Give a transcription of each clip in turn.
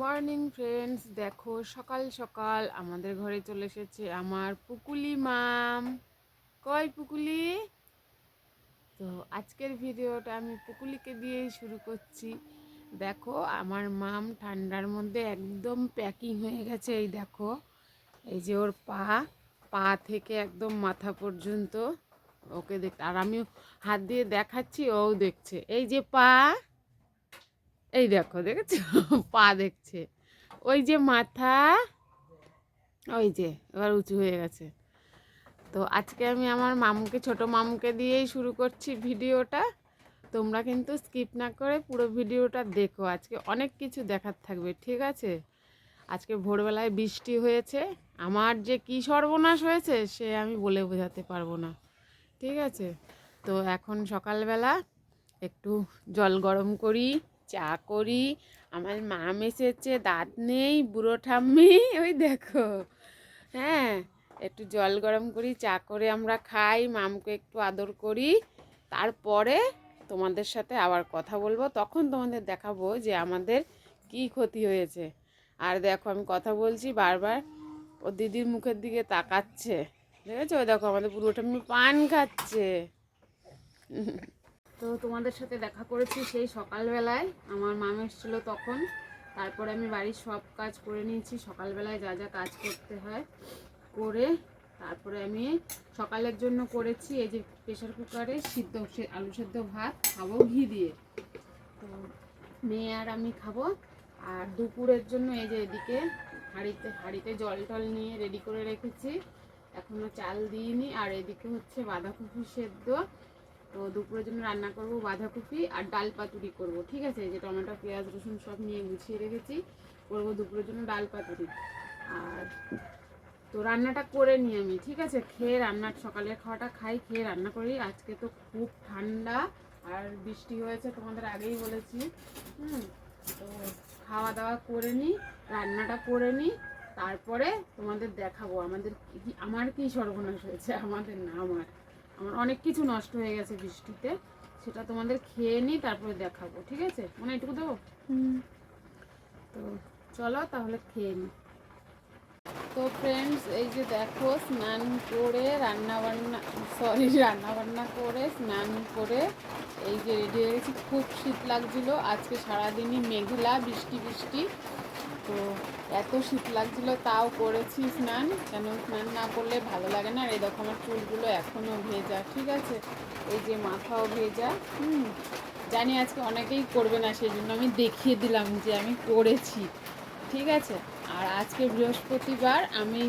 Morning friends, দেখো সকাল সকাল আমাদের ঘরে চলে এসেছে আমার পুকুলি মাম। কই পুকুলি? তো আজকের ভিডিওটা আমি পুকুলিকে দিয়েই শুরু করছি। দেখো আমার মাম ঠান্ডার মধ্যে একদম প্যাকিং হয়ে গেছে, এই দেখো। এই যে ওর পা পা থেকে একদম মাথা পর্যন্ত ওকে দেখ আর আমি হাত দিয়ে দেখাচ্ছি, ও দেখছে। এই যে পা এই দেখো, দেখেছ? পা দেখছে। ওই যে মাথা, ওই যে, এবার উঁচু হয়ে গেছে। তো আজকে আমি আমার মামুকে, ছোট মামুকে দিয়েই শুরু করছি ভিডিওটা। তোমরা কিন্তু স্কিপ না করে পুরো ভিডিওটা দেখো। আজকে অনেক কিছু দেখার থাকবে, ঠিক আছে? আজকে ভোরবেলায় বৃষ্টি হয়েছে। আমার যে কী সর্বনাশ হয়েছে, সে আমি বলে বোঝাতে পারব না, ঠিক আছে? তো এখন সকালবেলা একটু জল গরম করি চা করি, আমার মা এসেছে, দাঁত নেই, বুড়ো ঠাম্মি, ওই দেখো। হ্যাঁ একটু জল গরম করি, চা করে আমরা খাই, মামকে একটু আদর করি। তারপরে তোমাদের সাথে আবার কথা বলব, তখন তোমাদের দেখাবো যে আমাদের কি ক্ষতি হয়েছে। আর দেখো, আমি কথা বলছি বারবার, ও দিদির মুখের দিকে তাকাচ্ছে। ঠিক আছে ওই দেখো, আমাদের পুরো ঠাম্মি পান খাচ্ছে। তো তোমাদের সাথে দেখা করেছি সেই সকালবেলায়। আমার মাম এসেছিল তখন। তারপরে আমি বাড়ির সব কাজ করে নিয়েছি। সকালবেলায় যা যা কাজ করতে হয় করে তারপরে আমি সকালের জন্য করেছি এই যে প্রেশার কুকারে সিদ্ধ আলু সেদ্ধ ভাত, খাব ঘি দিয়ে। তো মেয়ে আর আমি খাব। আর দুপুরের জন্য এই যে এদিকে হাঁড়িতে হাঁড়িতে জল টল নিয়ে রেডি করে রেখেছি। এখনও চাল দিইনি। আর এদিকে হচ্ছে বাঁধাকপি সেদ্ধ। তো দুপুরের জন্য রান্না করব বাঁধাকপি আর ডাল পাতুরি করব, ঠিক আছে? যে টমেটো, পেঁয়াজ, রসুন সব নিয়ে গুছিয়ে রেখেছি, করব দুপুরের জন্য ডাল পাতুরি। আর তো রান্নাটা করে নিই আমি, ঠিক আছে? খেয়ে রান্নার সকালের খাওয়াটা খাই, খেয়ে রান্না করি। আজকে তো খুব ঠান্ডা আর বৃষ্টি হয়েছে তোমাদের আগেই বলেছি, হুম? তো খাওয়া দাওয়া করে নিই, রান্নাটা করে নিই, তারপরে তোমাদের দেখাবো আমাদের আমার কি সর্বনাশ হয়েছে, আমাদের না আমার আমার অনেক কিছু নষ্ট হয়ে গেছে বৃষ্টিতে। সেটা তোমাদের খেয়ে নিই তারপরে দেখাবো ঠিক আছে? মানে এটুকু দেবো? তো চলো তাহলে খেয়ে নিই তো ফ্রেন্ডস এই যে দেখো স্নান করে রান্না বান্না সরি রান্না বান্না করে স্নান করে এই যে রেডি হয়ে গেছি। খুব শীত লাগছিল আজকে সারাদিনই মেঘলা বৃষ্টি বৃষ্টি। তো এত শীত লাগছিল, তাও করেছি স্নান। কেন স্নান না করলে ভালো লাগে না? আর এই আমার চুলগুলো এখনও ভেজা, ঠিক আছে? এই যে মাথাও ভেজা, হুম। জানি আজকে অনেকেই করবে না সেই জন্য আমি দেখিয়ে দিলাম যে আমি করেছি, ঠিক আছে? আর আজকে বৃহস্পতিবার, আমি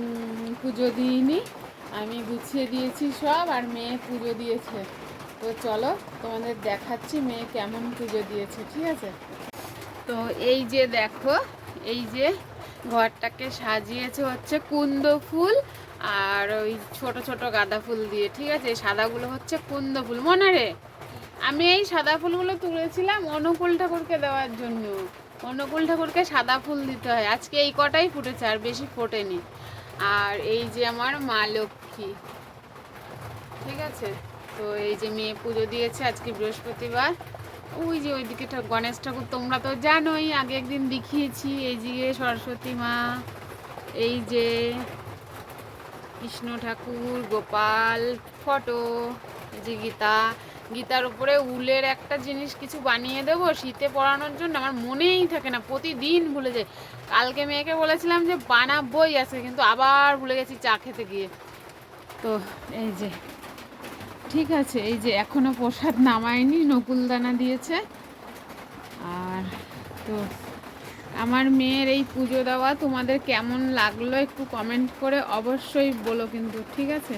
পুজো দিইনি, আমি গুছিয়ে দিয়েছি সব, আর মেয়ে পুজো দিয়েছে। তো চলো তোমাদের দেখাচ্ছি মেয়ে কেমন পুজো দিয়েছে, ঠিক আছে? তো এই যে দেখো, এই যে ঘরটাকে সাজিয়েছে হচ্ছে কুন্দ ফুল আর ওই ছোট ছোট গাঁদা ফুল দিয়ে, ঠিক আছে? সাদাগুলো হচ্ছে কুন্দ ফুল। মনে রে, আমি এই সাদা ফুলগুলো তুলেছিলাম অনুকূল ঠাকুরকে দেওয়ার জন্য। অনুকূল ঠাকুরকে সাদা ফুল দিতে হয়। আজকে এই কটাই ফুটেছে, আর বেশি ফোটেনি। আর এই যে আমার মা লক্ষ্মী, ঠিক আছে? তো এই যে মেয়ে পুজো দিয়েছে আজকে বৃহস্পতিবার। ওই যে ওইদিকে গণেশ ঠাকুর তোমরা তো জানোই, আগে একদিন দেখিয়েছি, এই যে সরস্বতী মা, এই যে কৃষ্ণ ঠাকুর, গোপাল, ফটো যে গীতা, গীতার উপরে উলের একটা জিনিস কিছু বানিয়ে দেবো শীতে পড়ানোর জন্য, আমার মনেই থাকে না, প্রতিদিন ভুলে যাই। কালকে মেয়েকে বলেছিলাম যে বানাবই আছে কিন্তু আবার ভুলে গেছি চা খেতে গিয়ে। তো এই যে ঠিক আছে, এই যে এখনও প্রসাদ নামায়নি, নকুলদানা দিয়েছে। আর তো আমার মেয়ের এই পুজো দেওয়া তোমাদের কেমন লাগল একটু কমেন্ট করে অবশ্যই বলো কিন্তু, ঠিক আছে?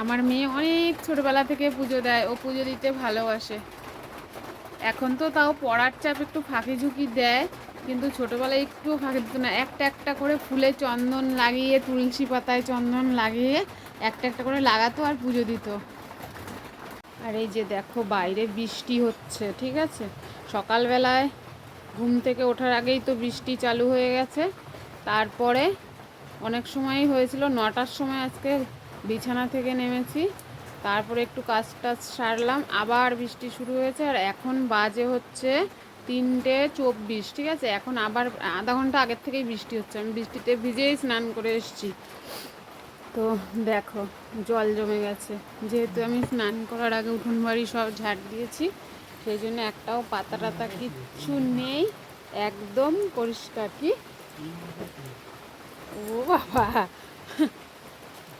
আমার মেয়ে অনেক ছোটবেলা থেকে পুজো দেয়, ও পুজো দিতে ভালোবাসে। এখন তো তাও পড়ার চাপ একটু ফাঁকি ঝুঁকি দেয়, কিন্তু ছোটবেলায় একটু ফাঁকি দিত না। একটা একটা করে ফুলে চন্দন লাগিয়ে, তুলসী পাতায় চন্দন লাগিয়ে একটা একটা করে লাগাতো আর পুজো দিত। আর এই যে দেখো বাইরে বৃষ্টি হচ্ছে, ঠিক আছে? সকালবেলায় ঘুম থেকে ওঠার আগেই তো বৃষ্টি চালু হয়ে গেছে। তারপরে অনেক সময়ই হয়েছিল, নটার সময় আজকে বিছানা থেকে নেমেছি। তারপরে একটু কাজ টাজ সারলাম, আবার বৃষ্টি শুরু হয়েছে আর এখন বাজে হচ্ছে তিনটে চব্বিশ, ঠিক আছে? এখন আবার আধা ঘণ্টা আগের থেকেই বৃষ্টি হচ্ছে। আমি বৃষ্টিতে ভিজেই স্নান করে এসেছি। তো দেখো, জল জমে গেছে। যেহেতু আমি স্নান করার আগে উঠোন বাড়ি সব ঝাড় দিয়েছি, সেই জন্য একটাও পাতা টাতা কিচ্ছু নেই, একদম পরিষ্কার কি? ও বাবা!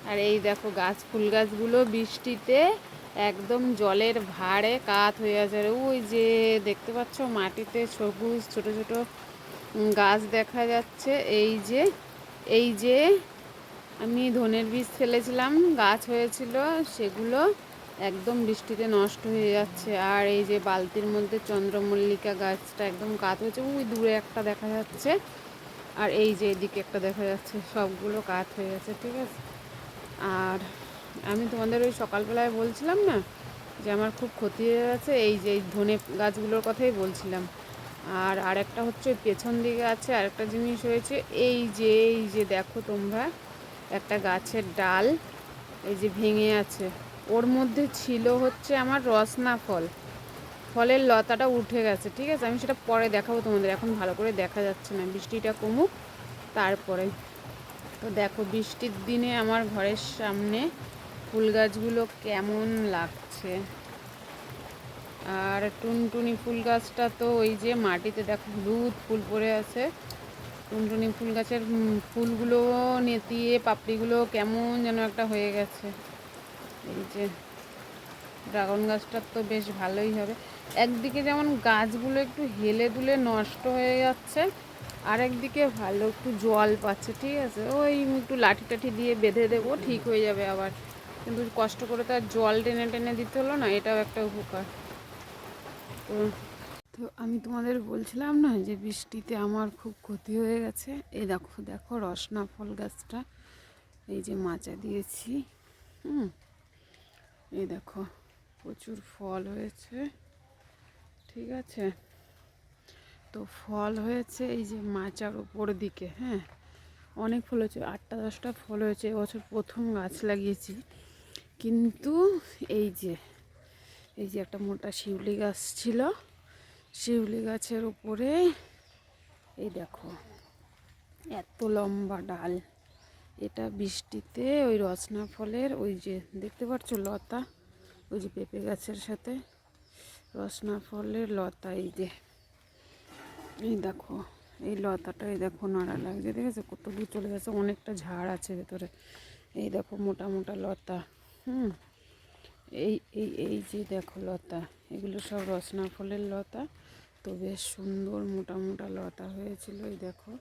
আর এই দেখো গাছ, ফুল গাছগুলো বৃষ্টিতে একদম জলের ভাড়ে কাত হয়ে আছে। আর ওই যে দেখতে পাচ্ছ মাটিতে সবুজ ছোট ছোট গাছ দেখা যাচ্ছে। এই যে এই যে আমি ধনের বীজ ফেলেছিলাম, গাছ হয়েছিল, সেগুলো একদম বৃষ্টিতে নষ্ট হয়ে যাচ্ছে। আর এই যে বালতির মধ্যে চন্দ্রমল্লিকা গাছটা একদম কাত হয়েছে ওই দূরে একটা দেখা যাচ্ছে। আর এই যে এদিকে একটা দেখা যাচ্ছে, সবগুলো কাত হয়ে গেছে, ঠিক আছে? আর আমি তোমাদের ওই সকালবেলায় বলছিলাম না যে আমার খুব ক্ষতি হয়ে গেছে, এই যে ধনে গাছগুলোর কথাই বলছিলাম। আর আরেকটা হচ্ছে পেছন দিকে আছে, আরেকটা জিনিস হয়েছে, এই যে এই যে দেখো তোমরা একটা গাছের ডাল, এই যে ভেঙে আছে। ওর মধ্যে ছিল হচ্ছে আমার রসনা ফল। ফলের লতাটা উঠে গেছে, ঠিক আছে? আমি সেটা পরে দেখাবো তোমাদের। এখন ভালো করে দেখা যাচ্ছে না। বৃষ্টিটা কমুক, তারপরে। তো দেখো, বৃষ্টির দিনে আমার ঘরের সামনে ফুল গাছগুলো কেমন লাগছে। আর টুনটুনি ফুল গাছটা তো ওই যে মাটিতে দেখো, হলুদ ফুল পড়ে আছে। টুনটুনি ফুল গাছের ফুলগুলো নেতিয়ে পাপড়িগুলো কেমন যেন একটা হয়ে গেছে। এই যে ড্রাগন গাছটার তো বেশ ভালোই হবে। একদিকে যেমন গাছগুলো একটু হেলে দুলে নষ্ট হয়ে যাচ্ছে আর একদিকে ভালো একটু জল পাচ্ছে, ঠিক আছে? ওই একটু লাঠি টাঠি দিয়ে বেঁধে দেবো, ঠিক হয়ে যাবে আবার। কিন্তু কষ্ট করে তো আর জল টেনে টেনে দিতে হলো না, এটাও একটা উপকার। তো তো আমি তোমাদের বলছিলাম না যে বৃষ্টিতে আমার খুব ক্ষতি হয়ে গেছে। এই দেখো দেখো রসনা ফল গাছটা। এই যে মাচা দিয়েছি, হুম। এই দেখো, প্রচুর ফল হয়েছে, ঠিক আছে? তো ফল হয়েছে এই যে মাচার ওপর দিকে হ্যাঁ? অনেক ফল হয়েছে, আটটা দশটা ফল হয়েছে এবছর প্রথম গাছ লাগিয়েছি। কিন্তু এই যে এই যে একটা মোটা শিউলি গাছ ছিল শিউলি গাছের উপরে। এই দেখো, এত লম্বা ডাল। এটা বৃষ্টিতে ওই রচনা ফলের ওই যে, দেখতে পাচ্ছ লতা? ওই যে পেঁপে গাছের সাথে রচনা ফলের লতা এই যে। এই দেখো, এই লতাটা, এই দেখো নাড়া লাগছে, দেখেছ? কত দূর চলে গেছে, অনেকটা ঝাড় আছে ভেতরে। এই দেখো মোটা মোটা লতা, হুম? এই এই এই যে দেখো লতা, এগুলো সব রচনা ফলের লতা। তো বেশ সুন্দর মোটা মোটা লতা হয়েছিল, এই দেখো।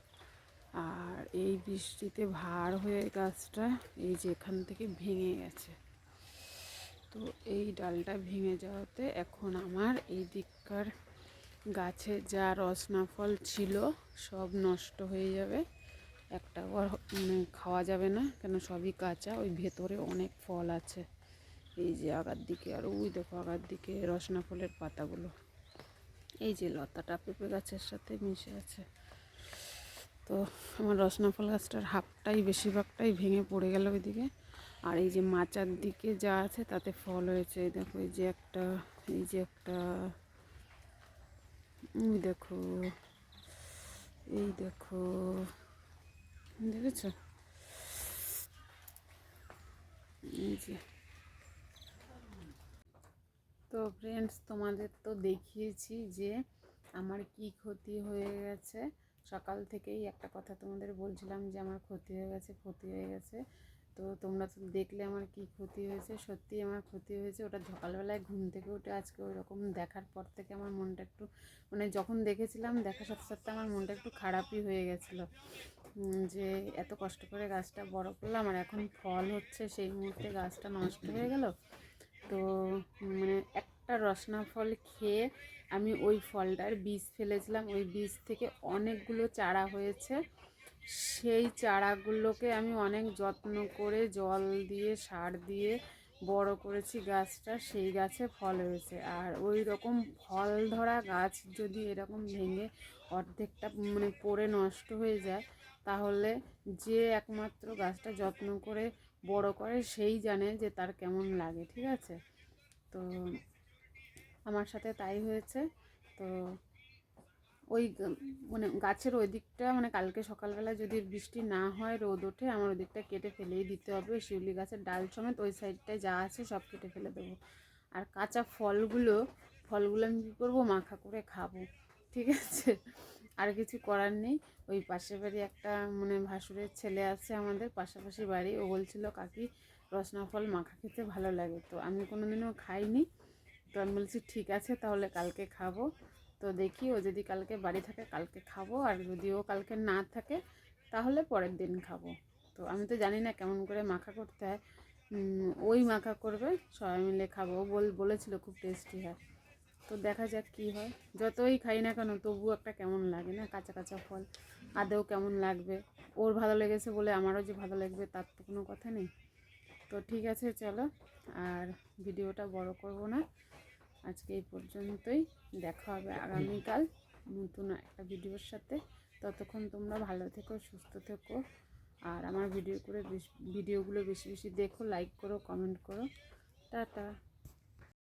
আর এই বৃষ্টিতে ভার হয়ে গাছটা এই যে এখান থেকে ভেঙে গেছে। তো এই ডালটা ভেঙে যাওয়াতে এখন আমার এই দিককার গাছে যা রসনা ফল ছিল সব নষ্ট হয়ে যাবে। একটা মানে খাওয়া যাবে না, কেন সবই কাঁচা, ওই ভেতরে অনেক ফল আছে। এই যে আগার দিকে, আর ওই দেখো আগার দিকে রসনা ফলের পাতাগুলো। এই যে লতাটা পেঁপে গাছের সাথে মিশে আছে। তো আমার রসনা ফল গাছটার হাফটাই, বেশিরভাগটাই ভেঙে পড়ে গেল ওইদিকে। আর এই যে মাচার দিকে যা আছে তাতে ফল হয়েছে। এই দেখো, এই যে একটা, এই যে একটা ওই দেখো, এই দেখো, দেখেছ? এই যে তো ফ্রেন্ডস তোমাদের তো দেখিয়েছি যে আমার কি ক্ষতি হয়ে গেছে। সকাল থেকেই একটা কথা তোমাদের বলছিলাম যে আমার ক্ষতি হয়ে গেছে, ক্ষতি হয়ে গেছে। তো তোমরা তো দেখলে আমার কি ক্ষতি হয়েছে সত্যি আমার ক্ষতি হয়েছে। ওটা সকালবেলায় ঘুম থেকে উঠে আজকে ওই রকম দেখার পর থেকে আমার মনটা একটু মানে যখন দেখেছিলাম, দেখার সাথে সাথে আমার মনটা একটু খারাপই হয়ে গেছিল। যে এত কষ্ট করে গাছটা বড় করলাম আর এখন ফল হচ্ছে, সেই মুহূর্তে গাছটা নষ্ট হয়ে গেল। তো মানে একটা রসনা ফল খেয়ে আমি ওই ফলটার বীজ ফেলেছিলাম। ওই বীজ থেকে অনেকগুলো চারা হয়েছে। সেই চারাগুলোকে আমি অনেক যত্ন করে জল দিয়ে, সার দিয়ে বড় করেছি গাছটা, সেই গাছে ফল হয়েছে। আর ওই রকম ফল ধরা গাছ যদি এরকম ভেঙে অর্ধেকটা মানে পড়ে নষ্ট হয়ে যায়, তাহলে যে একমাত্র গাছটা যত্ন করে বড় করে, সেই জানে যে তার কেমন লাগে, ঠিক আছে? তো আমার সাথে তাই হয়েছে। তো ওই মানে গাছের ওই দিকটা মানে কালকে সকালবেলা যদি বৃষ্টি না হয়, রোদ ওঠে, আমার ওই দিকটা কেটে ফেলেই দিতে হবে। শিউলি গাছের ডাল সমেত ওই সাইডটায় যা আছে সব কেটে ফেলে দেবো। আর কাঁচা ফলগুলো ফলগুলো আমি কী করব? মাখা করে খাব, ঠিক আছে? আর কিছু করার নেই। ওই পাশের বাড়ি একটা মানে ভাসুরের ছেলে আছে আমাদের, পাশাপাশি বাড়ি। ও বলছিল, কাকি রসনা ফল মাখা খেতে ভালো লাগে। তো আমি কোনো দিনও খাইনি। তো আমি বলছি, ঠিক আছে, তাহলে কালকে খাব। তো দেখি, ও যদি কালকে বাড়ি থাকে, কালকে খাব। আর যদি ও কালকে না থাকে, তাহলে পরের দিন খাব। তো আমি তো জানি না কেমন করে মাখা করতে হয়। ওই মাখা করবে, সবাই মিলে খাব। বল, বলেছিল, খুব টেস্টি হয়। তো দেখা যাক কী হয়। যতই খাই না কেন তবু একটা কেমন লাগে না, কাঁচা কাঁচা ফল। আদেও কেমন লাগবে? ওর ভালো লেগেছে বলে আমারও যে ভালো লাগবে তার তো কোনো কথা নেই। তো ঠিক আছে, চলো। আর ভিডিওটা বড় করব না। আজকে এই পর্যন্তই। দেখা হবে আগামীকাল নতুন একটা ভিডিওর সাথে। ততক্ষণ তোমরা ভালো থেকো, সুস্থ থেকো। আর আমার ভিডিও করে ভিডিওগুলো বেশি বেশি দেখো লাইক করো কমেন্ট করো। টাটা।